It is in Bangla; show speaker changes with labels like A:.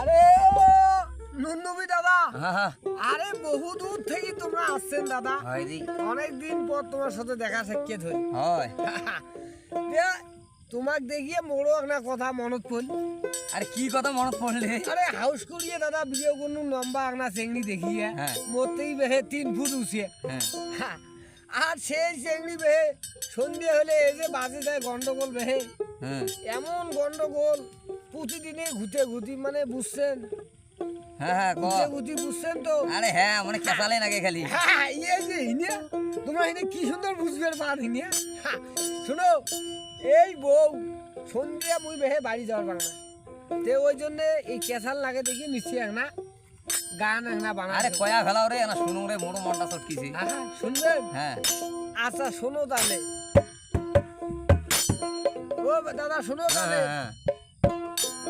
A: আরে নুনবি দাদা।
B: হ্যাঁ
A: আরে বহু দূর থেকে তোমরা আসছেন দাদা। অনেক দিন পর তোমার সাথে দেখা সাক্ষাৎ হই।
B: হয়।
A: তোমাক দেখিয়ে মোরও একটা কথা মনত পড়ল।
B: আরে কি কথা মনত পড়লে?
A: আরে হাউস করিয়ে দাদা বিয়ে কোনো লম্বা একটা চেংড়ি দেখিয়ে।
B: হ্যাঁ।
A: মরতেই বেহে তিন ফুট উচিয়ে
B: হ্যাঁ।
A: হ্যাঁ, আর সেই চেংড়ি বেহে হলে এই যে বাজে যায় গন্ডগোল বেহে।
B: হ্যাঁ।
A: এমন গন্ডগোল প্রতিদিনে ঘুতে ঘুতি মানে বুঝছেন?
B: হ্যাঁ হ্যাঁ ক।
A: ঘুতে বুঝছেন তো?
B: আরে হ্যাঁ মানে খালি।
A: হ্যাঁ, ইয়ে যে হিনে তোমরা হিনে কি সুন্দর বুঝবে পার হিনে শোনো এই বউ সন্ধ্যা মুই বেহে বাড়ি যাওয়ার বাংলা তে ওই জন্য এই কেসাল লাগে দেখি নিশ্চয় এক না গান এক না বানা
B: আরে কয়া ফেলাও রে না শুনুন রে মোড়ো মনটা
A: শুনবেন?
B: হ্যাঁ।
A: আচ্ছা শোনো তাহলে। ও দাদা শোনো তাহলে।
B: হ্যাঁ।